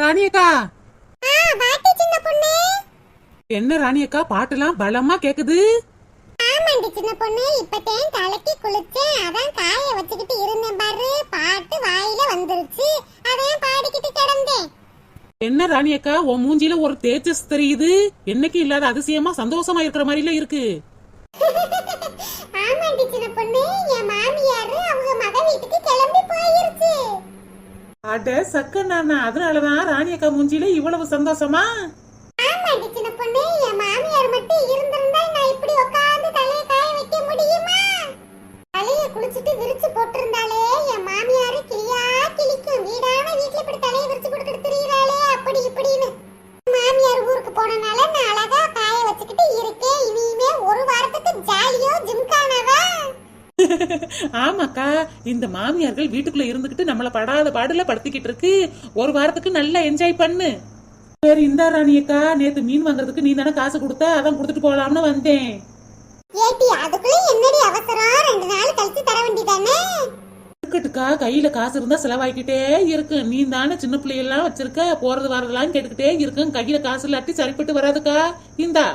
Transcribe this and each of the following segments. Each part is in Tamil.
ராணியக்கா? என்ன ராணியக்கா பாட்டுலாம் பலமா கேக்குது? ஆமாண்டி சின்ன பொண்ணு இப்பதான் தலைக்கு குளிச்சேன் அதான் காய வச்சுக்கிட்டு இருந்தேன் பாரு பாட்டு வாயில வந்துருச்சு அதான் பாடிக்கிட்டு கிடந்தேன். என்ன ராணியக்கா உன் மூஞ்சில ஒரு தேஜஸ் தெரியுது? என்னைக்கு இல்லாத அதிசயமா சந்தோஷமா இருக்கிற மாதிரில இருக்கு. ஆமாண்டி சின்ன பொண்ணு என் மாமியாரு அவங்க மக வீட்டுக்கு கிளம்பி போயிருச்சு அட சக்க நானா அதனாலதான் ராணியக்கா மூஞ்சியில இவ்வளவு சந்தோஷமா? இந்த மாமியார்கள் வீட்டுக்குள்ள இருந்துகிட்டு நம்மள படாத பாடுல படுத்திக்கிட்டு இருக்கு. ஒரு வாரத்துக்கு நல்லா என்ஜாய் பண்ணு. சரி இந்தா ராணியக்கா நேத்து மீன் வாங்குறதுக்கு நீ தானே காசு கொடுத்த அதான் கொடுத்துட்டு போலாம்னு வந்தேன். ஏட்டி அதுக்குள்ள என்னடி அவசரம்? ரெண்டு நாள் கழிச்சு தர வேண்டியதானே? இருக்கட்டுக்கா கையில காசு இருந்தா செலவாக்கிட்டே இருக்கு. நீ தானே சின்ன பிள்ளையெல்லாம் வச்சிருக்க போறது வரதெல்லாம் கேட்டுக்கிட்டே இருக்கும் கையில காசு இல்லாட்டி சரிப்பட்டு வராதுக்கா. இந்தா.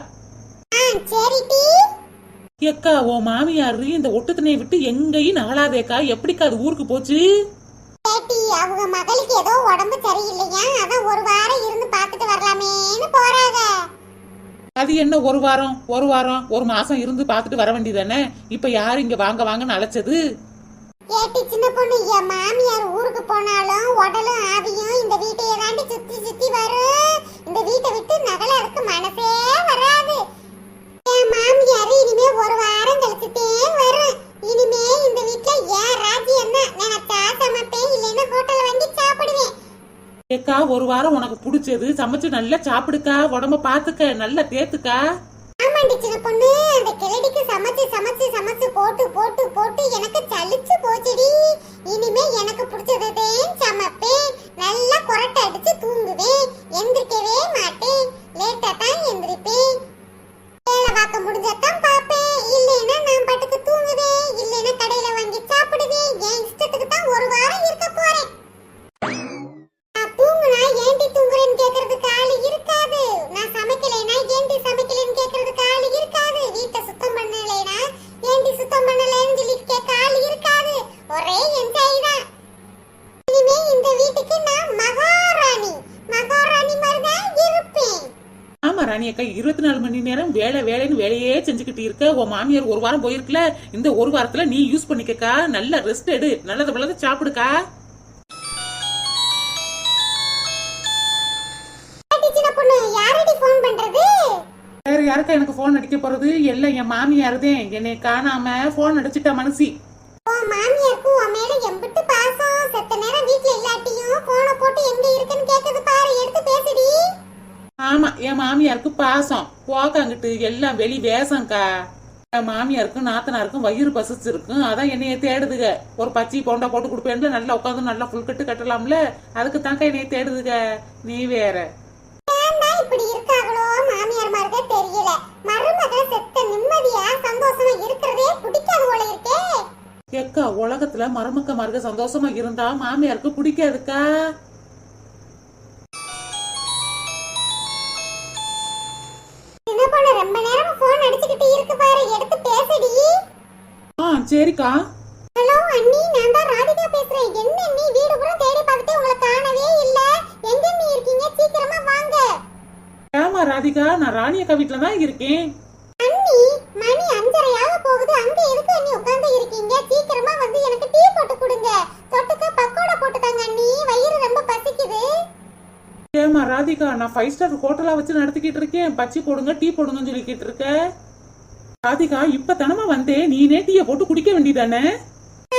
ஆ ஏக்கா உன் மாமியாரு இந்த ஒட்டுத்தனையை விட்டு எங்கேயும் நகலாதேக்கா எப்படிக்கா அது ஊருக்கு போச்சு? ஏட்டி அவங்க மகளுக்கு ஏதோ உடம்பு சரியில்லையா? அதான் ஒரு வாரம் இருந்து பார்த்துட்டு வரலாமேன்னு போறாங்க. அது என்ன ஒரு வாரம் ஒரு வாரம் ஒரு மாசம் இருந்து பார்த்துட்டு வர வேண்டியதானே இப்ப யாரு இங்க வாங்க வாங்கன்னு அழைச்சது? ஏட்டி சின்ன பொண்ணு என் மாமியார் ஊருக்கு போனாலும் உடலும் ஆவியும் இந்த வீட்டையே தாண்டி சுத்தி சுத்தி வரும். இந்த வீட்டை விட்டு நகல இருக்க மனசே வராது என் மாமியார் இனிமே ஒரு வாரம் கழிச்சுட்டே வரும் இனிமே இந்த வீட்ல ஏன் ராஜ்யம் தான் நினைச்சா சமைப்பேன் இல்லைன்னா ஹோட்டல்ல வாங்கி சாப்பிடுவேன் ஏக்கா ஒரு வாரம் உனக்கு பிடிச்சது சமைச்சு நல்லா சாப்பிடுக்கா உடம்ப பாத்துக்க நல்லா தேத்துக்கா. ஆமாண்டி சின்ன பொண்ணு அந்த கிழடிக்கு சமைச்சு சமைச்சு சமைச்சு போட்டு போட்டு போட்டு எனக்கு சலிச்சு போச்சுடி ராணி அக்கா இருபத்தி நாலு மணி நேரம் வேலை வேலைன்னு வேலையே செஞ்சுக்கிட்டு இருக்க. உன் மாமியார் ஒரு வாரம் போயிருக்குல இந்த ஒரு வாரத்துல நீ யூஸ் பண்ணிக்கக்கா. நல்ல ரெஸ்ட் எடு. நல்லது நல்லது சாப்பிடுக்கா. வேற யாருக்கா எனக்கு போன் அடிக்க போறது? எல்லாம் என் மாமியார் தான் என்னை காணாம போன் அடிச்சிட்டா மனசி. பாசம் போக்காங்கிட்டு எல்லாம் வெளி வேஷம்க்கா. மாமியாருக்கும் நாத்தனாருக்கும் வயிறு பசிச்சிருக்கும். அதான் என்னைய தேடுதுக. ஒரு பச்சை போண்டா போட்டு கொடுப்பேன்ல நல்லா உட்காந்து நல்லா ஃபுல் கட்டு கட்டலாம்ல. அதுக்கு தாங்க என்னைய தேடுதுக. நீ வேற. இப்படி இருக்காங்களோ? மாமியார்மார்க்கே தெரியல. மருமக செத்த நிம்மதியா சந்தோஷமா இருக்கிறதே பிடிக்காது போல இருக்கே. ஏக்கா உலகத்துல மருமக்க மருக சந்தோஷமா இருந்தா மாமியாருக்கு பிடிக்காதுக்கா. சரிக்கா. ஹலோ அண்ணி நான் தான் ராதிகா பேசுறேன். என்ன நீ வீடு பூரா தேடி பார்த்துட்டு உங்களை காணவே இல்ல. எங்க நீ இருக்கீங்க? சீக்கிரமா வாங்க. ஏமா ராதிகா நான் ராணி அக்கா தான் இருக்கேன். அண்ணி மணி அஞ்சரையாக போகுது. அங்க எதுக்கு அண்ணி உட்கார்ந்து இருக்கீங்க? சீக்கிரமா வந்து எனக்கு டீ போட்டு கொடுங்க. தொட்டுக்க பக்கோடா போட்டுதாங்க அண்ணி. வயிறு ரொம்ப பசிக்குது. ஏமா ராதிகா நான் ஃபைவ் ஸ்டார் ஹோட்டலா வச்சு நடத்திக்கிட்டு இருக்கேன். பச்சி போடுங்க டீ போடுங்கன்னு சொல்லிக்கிட்டு இருக்க. ராதிகா இப்ப தனமா வந்தேன் நீனே டீயை போட்டு குடிக்க வேண்டியதானே?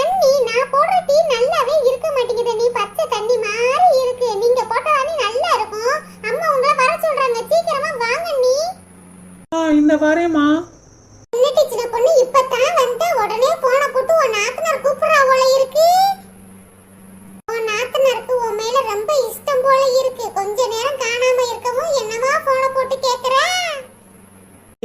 அண்ணி நான் போடுற டீ நல்லாவே இருக்க மாட்டேங்குது. நீ பச்சை தண்ணி மாதிரி இருக்கு. நீங்க போட்ட தண்ணி நல்லா இருக்கும். அம்மா உங்களை வர சொல்றாங்க. சீக்கிரமா வாங்க நீ. ஆ இந்த வரேம்மா. என்ன டீச்சர் பொண்ணு இப்பதான் வந்த உடனே போன போட்டு உன் நாத்தனார் கூப்பிடுறா போல இருக்கு.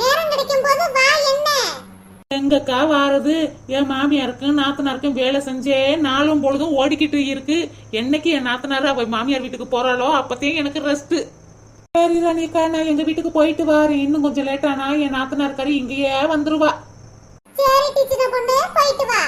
நேரம் கிடைக்கும் போது வா என்ன? எங்கக்கா வாரது? என் மாமியாருக்கும் நாத்தனாருக்கும் வேலை செஞ்சே நாளும் பொழுதும் ஓடிக்கிட்டு இருக்கு. என்னைக்கு என் நாத்தனார் அவ மாமியார் வீட்டுக்கு போறாளோ அப்பத்தையும் எனக்கு ரெஸ்ட் சரி ராணியக்கா நான் எங்க வீட்டுக்கு போயிட்டு வரேன். இன்னும் கொஞ்சம் லேட்டானா என் நாத்தனார் கறி இங்கேயே வந்துருவா. சரி சின்ன பொண்ணு போயிட்டு வா.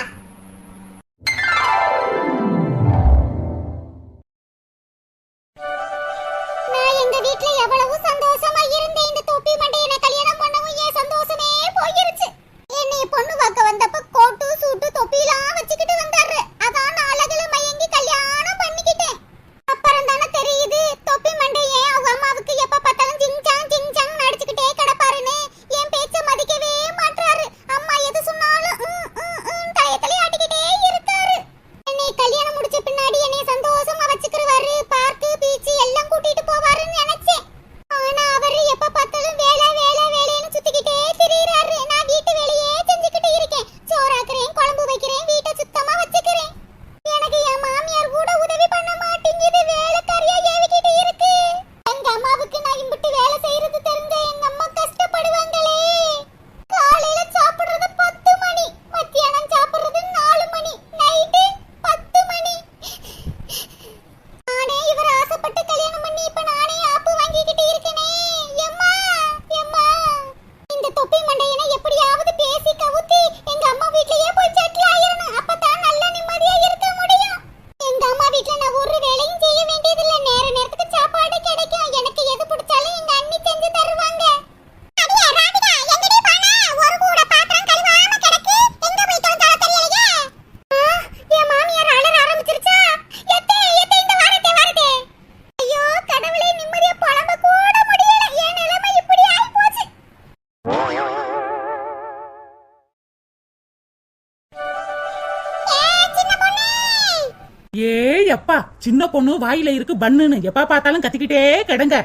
ஏய் அப்பா சின்ன பொண்ணு வாயில இருக்கு பண்ணுன்னு எப்ப பார்த்தாலும் கத்திக்கிட்டே கிடங்க.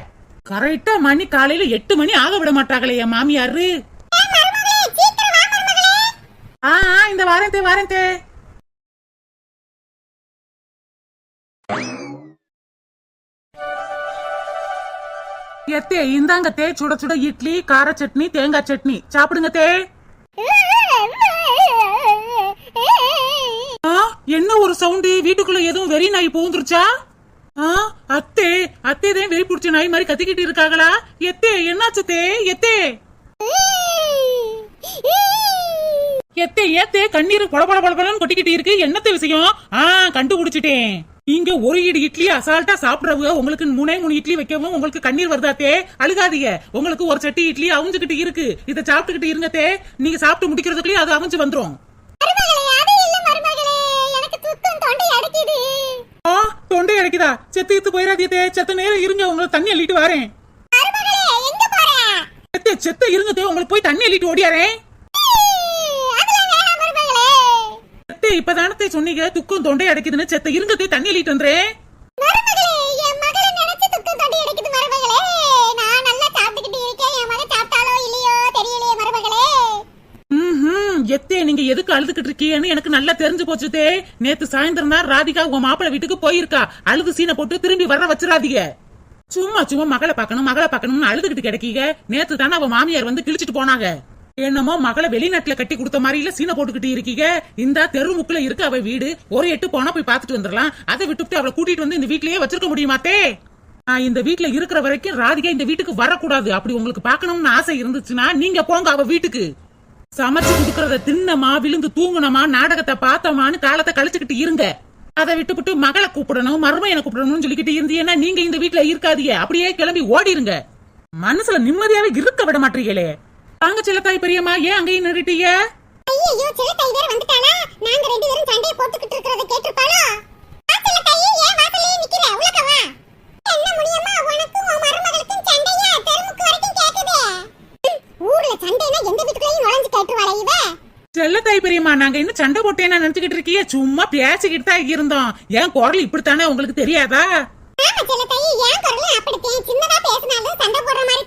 கரெக்டா மணி காலையில எட்டு மணி ஆக விட மாட்டாங்களே என் மாமியாரு. ஆ இந்த வாரந்தே தே வாரேன் எத்தே இந்தாங்க தே சுட சுட இட்லி கார சட்னி தேங்காய் சட்னி. சாப்பிடுங்க தே என்ன ஒரு சவுண்டு? வீட்டுக்குள்ள எதுவும் வெறி நாய் பூந்துருச்சா ஆ அத்தே அத்தே தான் வெறி புடிச்ச நாய் மாதிரி கத்திக்கிட்டு இருக்காங்களா? எத்தே என்னாச்சு தே? எத்தே? எத்தே ஏத்தே கண்ணீர் பொல பொல பொலன்னு கொட்டிக்கிட்டு இருக்கு. என்னத்த விஷயம்? ஆ கண்டுபிடிச்சிட்டேன். இங்க ஒரு இடி இட்லி அசால்ட்டா சாப்பிடுறவங்க உங்களுக்கு மூணே மூணு இட்லி வைக்கவும் உங்களுக்கு கண்ணீர் வருதாத்தே அழுகாதீங்க. உங்களுக்கு ஒரு சட்டி இட்லி அவிஞ்சுக்கிட்டு இருக்கு. இதை சாப்பிட்டுக்கிட்டு இருங்கத்தே நீங்க சாப்பிட்டு முடிக்கிறதுக்குள்ளே அது அவிஞ்சு வந்துரும் மருமகளே அது இல்ல மருமகளே எனக்கு துக்கம் தொண்டை அடைக்குது ஆ கிடைக்குதா செத்து இத்து போயிடாதீத்தே செத்த நேரம் இருங்க உங்களுக்கு தண்ணி அள்ளிட்டு வரேன். செத்த செத்த இருங்க உங்களுக்கு போய் தண்ணி அள்ளிட்டு ஓடியாரேன். இப்பதானத்தை சொன்னீங்க துக்கம் தொண்டை அடைக்குதுன்னு. செத்த இருங்க தண்ணி அள்ளிட்டு வந்துறேன். எதுக்கு அழுதுகிட்டு இருக்கீன்னு எனக்கு நல்லா தெரிஞ்சு போச்சு தே. நேத்து சாயந்தரம் தான் ராதிகா உங்க மாப்பிள்ள வீட்டுக்கு போயிருக்கா. அழுது சீனை போட்டு திரும்பி வர வச்சிடாதீங்க. சும்மா சும்மா மகளை பார்க்கணும் மகளை பார்க்கணும்னு அழுதுகிட்டு கிடைக்கீங்க. நேத்து தானே அவ மாமியார் வந்து கிழிச்சிட்டு போனாங்க. என்னமோ மகளை வெளிநாட்டுல கட்டி கொடுத்த மாதிரி இல்ல சீனை போட்டுக்கிட்டு இருக்கீங்க. இந்த தெரு முக்குல இருக்கு அவ வீடு. ஒரு எட்டு போனா போய் பாத்துட்டு வந்துடலாம். அதை விட்டுவிட்டு அவளை கூட்டிட்டு வந்து இந்த வீட்லயே வச்சிருக்க முடியுமாத்தே நான் இந்த வீட்ல இருக்கிற வரைக்கும் ராதிகா இந்த வீட்டுக்கு வரக்கூடாது. அப்படி உங்களுக்கு பாக்கணும்னு ஆசை இருந்துச்சுன்னா நீங்க போங்க அவ வீட்டுக்கு. சமைச்சு குடுக்கறத தின்னமா விழுந்து தூங்கணுமா நாடகத்தை பார்த்தோமான்னு காலத்தை கழிச்சுக்கிட்டு இருங்க. அதை விட்டுப்புட்டு மகளை கூப்பிடணும் மருமையனை கூப்பிடணும்னு சொல்லிக்கிட்டு இருந்தீங்கன்னா நீங்க இந்த வீட்டுல இருக்காதீங்க. அப்படியே கிளம்பி ஓடிருங்க. மனசுல நிம்மதியாவே இருக்க விட மாட்டீங்களே. தாங்க செல்லத்தாய் பெரியம்மா ஏன் அங்கேயும் நிறுட்டீங்க ஐயோ செல்லத்தாய் வேற வந்துட்டானா நாங்க ரெண்டு பேரும் சண்டையை போட்டுக்கிட்டு இருக்கிறத கேட்டிருப்பாளோ? செல்லத்தாய் ஏன் வாசல்லயே நிக்கிற? உலக வா. என்ன முடியுமா? உனக்கும் உன் மருமகளுக்கும் சண்டையா செல்லத்தாய் பெரியம்மா நாங்க இன்னும் சண்டை போட்டேன்னு நினைச்சுக்கிட்டு இருக்கீங்க சும்மா பேசிக்கிட்டு தான் இருந்தோம். ஏன் குரல் இப்படித்தானே உங்களுக்கு தெரியாதா? ஆமா சில தை சின்னதா பேசினாலும் சண்டை போடுற மாதிரி